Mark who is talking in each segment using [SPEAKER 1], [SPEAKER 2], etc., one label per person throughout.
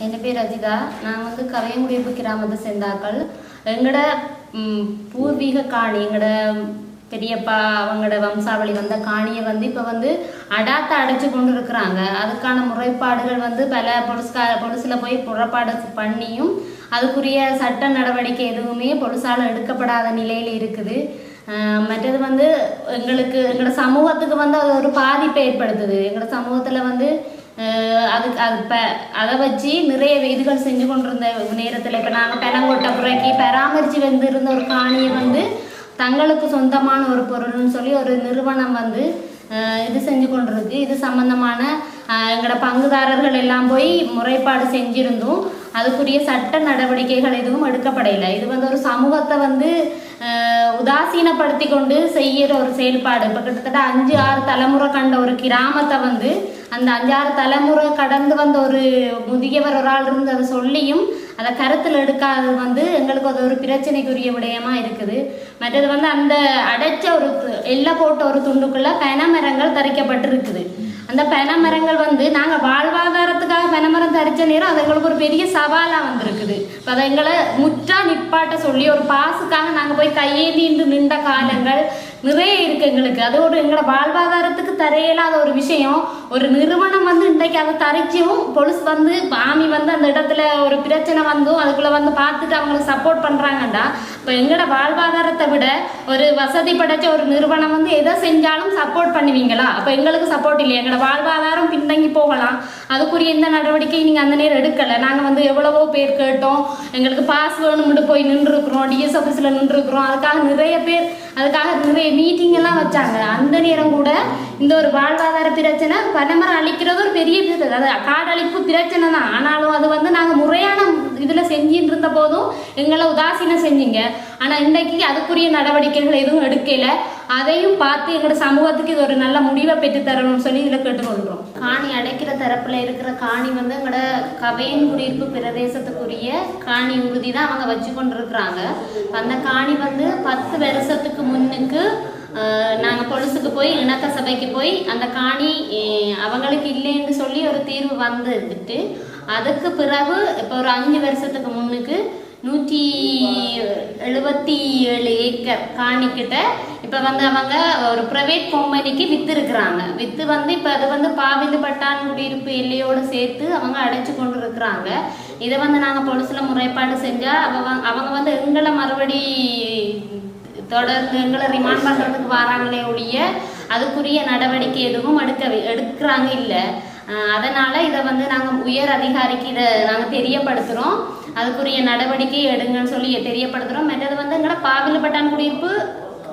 [SPEAKER 1] என் பேர் அஜிதா நான் வந்து கவையங்குடியிருப்பு கிராமத்தை சேர்ந்தாக்கள் எங்களோட பூர்வீக காணி எங்களோட பெரியப்பா அவங்களோட வம்சாவளி வந்த காணியை வந்து இப்போ வந்து அடாத்த அடைச்சு கொண்டு இருக்கிறாங்க அதுக்கான முறைப்பாடுகள் வந்து பல பொலிஸ்கா பொலிஸில் போய் புறப்பாடு பண்ணியும் அதுக்குரிய சட்ட நடவடிக்கை எதுவுமே பொலிசால் எடுக்கப்படாத நிலையில் இருக்குது மற்றது வந்து எங்களுக்கு எங்களோட சமூகத்துக்கு வந்து அது ஒரு பாதிப்பை ஏற்படுத்துது எங்களோட சமூகத்தில் வந்து அதுக்கு அது ப அதை வச்சு நிறைய இதுகள் செஞ்சு கொண்டிருந்த நேரத்தில் இப்போ நாங்கள் பெனங்கொட்டை புறக்கி பராமரித்து வந்திருந்த ஒரு காணியை வந்து தங்களுக்கு சொந்தமான ஒரு பொருள்னு சொல்லி ஒரு நிறுவனம் வந்து இது செஞ்சு கொண்டிருக்கு. இது சம்மந்தமான எங்களோட பங்குதாரர்கள் எல்லாம் போய் முறைப்பாடு செஞ்சுருந்தோம் அதுக்குரிய சட்ட நடவடிக்கைகள் எதுவும் எடுக்கப்படையில இது வந்து ஒரு சமூகத்தை வந்து உதாசீனப்படுத்தி கொண்டு செய்கிற ஒரு செயல்பாடு. இப்போ கிட்டத்தட்ட அஞ்சு ஆறு தலைமுறை கண்ட ஒரு கிராமத்தை வந்து அந்த அஞ்சாறு தலைமுறை கடந்து வந்த ஒரு முதியவர் ஒரு ஆள் இருந்து அதை சொல்லியும் அதை கருத்தில் எடுக்காதது வந்து எங்களுக்கு அது ஒரு பிரச்சனைக்குரிய விடயமா இருக்குது. மற்றது வந்து அந்த அடைச்ச ஒரு து- எல்லை போட்ட ஒரு துண்டுக்குள்ள பனைமரங்கள் தரிக்கப்பட்டிருக்குது அந்த பனைமரங்கள் வந்து நாங்கள் வாழ்வாதாரத்துக்காக பனைமரம் தரிச்ச நேரம் அது எங்களுக்கு ஒரு பெரிய சவாலாக வந்திருக்குது. இப்போ அதை எங்களை முற்றா நிப்பாட்ட சொல்லி ஒரு பாசுக்காக நாங்கள் போய் கையேந்தின்று நின்ற காலங்கள் நிறைய இருக்கு எங்களுக்கு. அது ஒரு எங்களோட வாழ்வாதாரத்துக்கு தரையில்லாத ஒரு விஷயம். ஒரு நிறுவனம் வந்து இன்றைக்கு அதை தரைச்சியும் பொலிஸ் வந்து ஆமி வந்து அந்த இடத்துல ஒரு பிரச்சனை வந்தும் அதுக்குள்ள வந்து பார்த்துட்டு அவங்களுக்கு சப்போர்ட் பண்றாங்கடா. இப்போ எங்களோட வாழ்வாதாரத்தை விட ஒரு வசதி படைச்ச ஒரு நிறுவனம் வந்து எதை செஞ்சாலும் சப்போர்ட் பண்ணுவீங்களா? அப்போ எங்களுக்கு சப்போர்ட் இல்லை எங்களோட வாழ்வாதாரம் பின்தங்கி போகலாம். அதுக்குரிய எந்த நடவடிக்கையும் நீங்கள் அந்த நேரம் எடுக்கலை. நாங்கள் வந்து எவ்வளவோ பேர் கேட்டோம். எங்களுக்கு பாஸ் வேணும்னு போய் நின்றுருக்குறோம். டிஎஸ் ஆஃபீஸில் நின்றுருக்குறோம். அதுக்காக நிறைய பேர் அதுக்காக நிறைய மீட்டிங் எல்லாம் வச்சாங்க. அந்த நேரம் கூட இந்த ஒரு வாழ்வாதார பிரச்சனை பனைமரம் அழிக்கிறது ஒரு பெரிய பிரச்சனை. அது காடழிப்பு பிரச்சனை தான். ஆனாலும் அது வந்து நாங்கள் முறையான இதில் செஞ்சுட்டு இருந்த போதும் எங்களை உதாசீனம் செஞ்சீங்க. ஆனால் இன்றைக்கு அதுக்குரிய நடவடிக்கைகள் எதுவும் எடுக்கல. அதையும் பார்த்து எங்களோட சமூகத்துக்கு இது ஒரு நல்ல முடிவை பெற்று தரணும்னு சொல்லி இதில் கேட்டுக்கொள்கிறோம். காணி அடைக்கிற தரப்பில் இருக்கிற காணி வந்து எங்களோட கவையன் குடியிருப்பு பிரதேசத்துக்குரிய காணி உறுதி தான் அவங்க வச்சு கொண்டிருக்கிறாங்க அந்த காணி வந்து பத்து வருஷத்துக்கு முன்னுக்கு நாங்கள் பொலிசுக்கு போய் இணக்க சபைக்கு போய் அந்த காணி அவங்களுக்கு இல்லைன்னு சொல்லி ஒரு தீர்வு வந்துட்டு அதுக்கு பிறகு இப்போ ஒரு அஞ்சு வருஷத்துக்கு முன்னுக்கு நூற்றி எழுபத்தி ஏழு ஏக்கர் காணிக்கிட்ட இப்போ வந்து அவங்க ஒரு ப்ரைவேட் கம்பெனிக்கு விற்றுருக்குறாங்க விற்று வந்து இப்போ அது வந்து பாவிந்து பட்டான் குடியிருப்பு எல்லையோடு சேர்த்து அவங்க அடைச்சு கொண்டு இருக்கிறாங்க இதை வந்து நாங்கள் பொலிசில் முறைப்பாடு செஞ்சால் அவங்க அவங்க வந்து எங்களை மறுபடி தொடர்ந்து எங்களை ரிமாண்ட் பண்ணுறதுக்கு வராங்களே ஒழிய அதுக்குரிய நடவடிக்கை எதுவும் எடுக்க எடுக்கிறாங்க இல்லை. அதனால் இதை வந்து நாங்கள் உயர் அதிகாரிக்கு இதை நாங்கள் தெரியப்படுத்துகிறோம் அதுக்குரிய நடவடிக்கை எடுங்கன்னு சொல்லி தெரியப்படுத்துகிறோம் மற்றது வந்து எங்களோட பாவிலப்பட்டான் குடியிருப்பு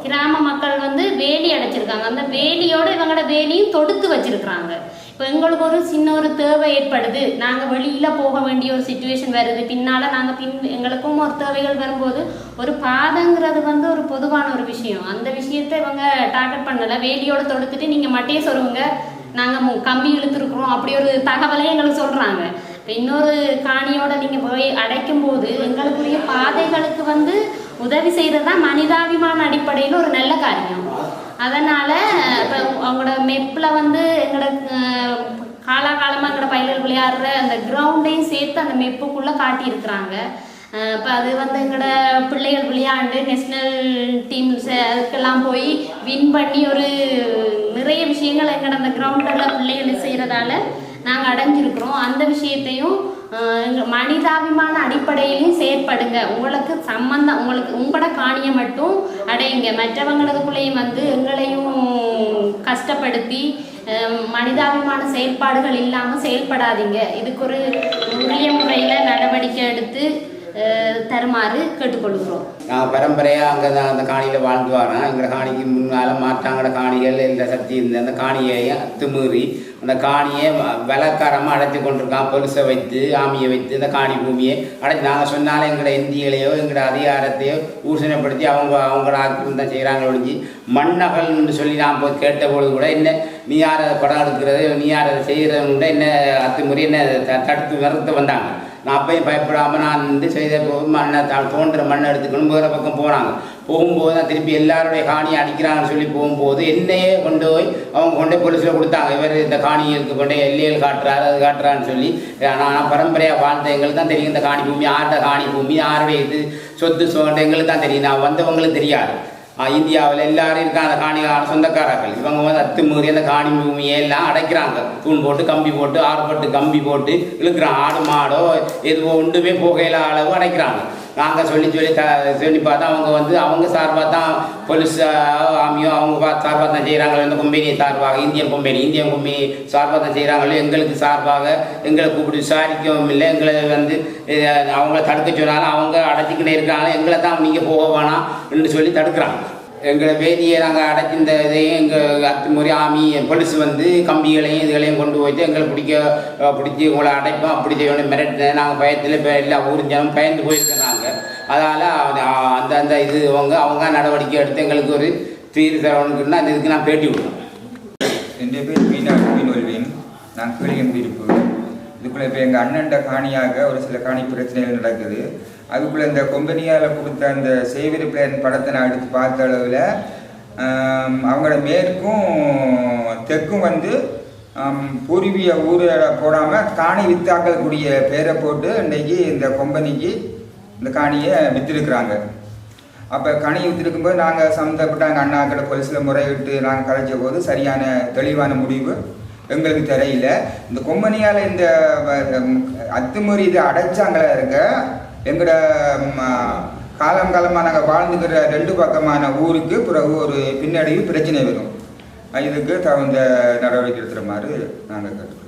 [SPEAKER 1] கிராம மக்கள் வந்து வேலி அடைச்சிருக்காங்க. அந்த வேலியோட இவங்களோட வேலியும் தொடுத்து வச்சிருக்கிறாங்க. இப்போ எங்களுக்கு ஒரு சின்ன ஒரு தேவை ஏற்படுது. நாங்கள் வெளியில் போக வேண்டிய ஒரு சுச்சுவேஷன் வருது. பின்னால் நாங்கள் பின் எங்களுக்கும் ஒரு தேவைகள் வரும்போது ஒரு பாதங்கிறது வந்து ஒரு பொதுவான ஒரு விஷயம். அந்த விஷயத்தை இவங்க டார்கெட் பண்ணலை. வேலியோட தொடுத்துட்டு நீங்கள் மட்டையை சொல்லுங்க நாங்கள் கம்பி இழுத்துருக்குறோம். அப்படி ஒரு தகவலை எங்களுக்கு சொல்கிறாங்க இப்போ இன்னொரு காணியோட நீங்கள் போய் அடைக்கும் போது எங்களுக்குரிய பாதைகளுக்கு வந்து உதவி செய்கிறது தான் மனிதாபிமான அடிப்படையில் ஒரு நல்ல காரியம். அதனால் இப்போ அவங்களோட மெப்பில் வந்து எங்களோட காலாகாலமாக எங்களோட பயிர்கள் விளையாடுற அந்த கிரவுண்டையும் சேர்த்து அந்த மெப்புக்குள்ளே காட்டியிருக்கிறாங்க. இப்போ அது வந்து எங்களோட பிள்ளைகள் விளையாண்டு நேஷ்னல் டீம்ஸ் அதுக்கெல்லாம் போய் வின் பண்ணி ஒரு நிறைய விஷயங்கள் எங்களோட அந்த கிரவுண்டில் பிள்ளைகள் செய்கிறதால நாங்கள் அடைஞ்சிருக்கிறோம். அந்த விஷயத்தையும் மனிதாபிமான அடிப்படையிலையும் செயற்படுங்க. உங்களுக்கு சம்பந்தம் உங்களுக்கு உங்களோட காணியை மட்டும் அடையுங்க. மற்றவங்களுக்குள்ளேயும் வந்து எங்களையும் கஷ்டப்படுத்தி மனிதாபிமான செயல்பாடுகள் இல்லாமல் செயல்படாதீங்க. இதுக்கு ஒரு உரிய முறையில் நடவடிக்கை எடுத்து தருமாறு கேட்டுக்கொள்கிறோம்.
[SPEAKER 2] நான் பரம்பரையாக அங்கே தான் அந்த காணியில் வாழ்ந்து வரேன். எங்கள் காணிக்கு முன்னால் மாற்றாங்கட காணிகள் இந்த சக்தி இருந்த அந்த காணியை அத்துமீறி அந்த காணியை விலக்காரமாக அடைச்சி கொண்டிருக்கான். பொருசை வைத்து ஆமியை வைத்து இந்த காணி பூமியை அடைச்சி நாங்கள் சொன்னாலும் எங்களோட இந்திகளையோ எங்களோட அதிகாரத்தையோ ஊசனைப்படுத்தி அவங்க அவங்கள ஆக்கிரம் தான் செய்கிறாங்க ஒழிஞ்சு மண்ணகல்னு சொல்லி நான் போய் கேட்ட பொழுது கூட என்ன நீ யார் அதை படம் எடுக்கிறது நீ யார் அதை செய்கிறதுன்னு என்ன அத்துமுறை என்ன த- தடுத்து நிறுத்த வந்தாங்க. நான் அப்பையும் பயப்படாமல் நான் வந்து செய்த போகும் மண்ணை தான் தோன்ற மண்ணை எடுத்துக்கணும் வேறு பக்கம் போனாங்க. போகும்போது தான் திருப்பி எல்லாருடைய காணியை அடிக்கிறாங்கன்னு சொல்லி போகும்போது என்னையே கொண்டு போய் அவங்க கொண்டு போய் போலீஸில் கொடுத்தாங்க. இவர் இந்த காணிகளுக்கு கொண்டு எல்லையில் காட்டுறாரு அது காட்டுறான்னு சொல்லி. நான் பரம்பரையாக வாழ்ந்த எங்களுக்கு தான் தெரியும் இந்த காணி பூமி யாரோட காணி பூமி யாருடைய இது சொத்து சொந்த எங்களுக்கு தான் தெரியும். நான் வந்தவங்களுக்கு தெரியாது. இந்தியாவில் எல்லாரும் இருக்காங்க காணி சொந்தக்காரர்கள் இவங்க வந்து அத்துமீறி அந்த காணி பூமியை எல்லாம் அடைக்கிறாங்க தூண் போட்டு கம்பி போட்டு ஆறுபட்டு கம்பி போட்டு இழுக்கிறாங்க ஆடு மாடோ எதுவோ ஒன்றுமே புகையில அளவு அடைக்கிறாங்க நாங்கள் சொல்லி சொல்லி த சொல்லி பார்த்தா அவங்க வந்து அவங்க சார்பாக தான் போலீஸ் ஆமியோ அவங்க சார்பாக தான் செய்கிறாங்களோ இந்த கம்பெனி சார்பாக இந்தியன் கம்பெனி இந்தியன் கம்பெனி சார்பாக தான் செய்கிறாங்களோ எங்களுக்கு சார்பாக எங்களை கூப்பிட்டு விசாரிக்கவும் இல்லை. எங்களை வந்து அவங்கள தடுக்க சொன்னாலும் அவங்க அடைச்சிக்கிட்டே இருக்காங்க. எங்களை தான் நீங்கள் போக வேணாம் என்று சொல்லி தடுக்கிறாங்க. எங்களை வேதியை நாங்கள் அடைச்சி இந்த இதையும் எங்கள் அத்துமுறை ஆமி போலீஸ் வந்து கம்பிகளையும் இதுகளையும் கொண்டு போயிட்டு எங்களை பிடிக்க பிடிச்சி உங்களை அடைப்போம். அப்படி செய்யணும். மிரட்டினேன் நாங்கள் பயத்தில் இப்போ எல்லா ஊர் ஜனம் பயந்து போயிருக்கிறாங்க. அதனால் அந்த அந்த இது அவங்க அவங்க நடவடிக்கை எடுத்து எங்களுக்கு ஒரு தீர்வு தரணுக்குன்னா அந்த இதுக்கு நான் பேட்டி விடுவேன்.
[SPEAKER 3] என் பேர் மீனா மீன்வெல்வின் நான் கீழியம் இருப்பு இதுக்குள்ளே இப்போ எங்கள் அண்ணன்ட காணியாக ஒரு சில காணி பிரச்சனைகள் நடக்குது. அதுக்குள்ளே இந்த கொம்பனியால் கொடுத்த அந்த சேவிரி பிளேன் படத்தை நான் எடுத்து பார்த்த அளவில் அவங்களோட மேற்கும் தெற்கும் வந்து பூர்வீக ஊரை போடாமல் காணி வித்தாக்கக்கூடிய பேரை போட்டு இன்றைக்கி இந்த கொம்பனிக்கு இந்த காணியை விற்றுருக்குறாங்க அப்போ கணியை விற்றுருக்கும்போது நாங்கள் சம்மந்தப்பட்ட எங்கள் அண்ணாக்கிட்ட போலீஸில் முறையிட்டு நாங்கள் கலைச்ச போது சரியான தெளிவான முடிவு எங்களுக்கு தெரியல. இந்த கொம்பனியால் இந்த அத்துமீறி இதை அடைச்சாங்களா இருக்க எங்களோட காலம் காலமாக நாங்கள் வாழ்ந்துக்கிற ரெண்டு பக்கமான ஊருக்கு பிறகு ஒரு பின்னடைவு பிரச்சனை வரும். இதுக்கு தகுந்த நடவடிக்கை எடுத்துகிற மாதிரி நாங்கள் கேட்டுக்கிறோம்.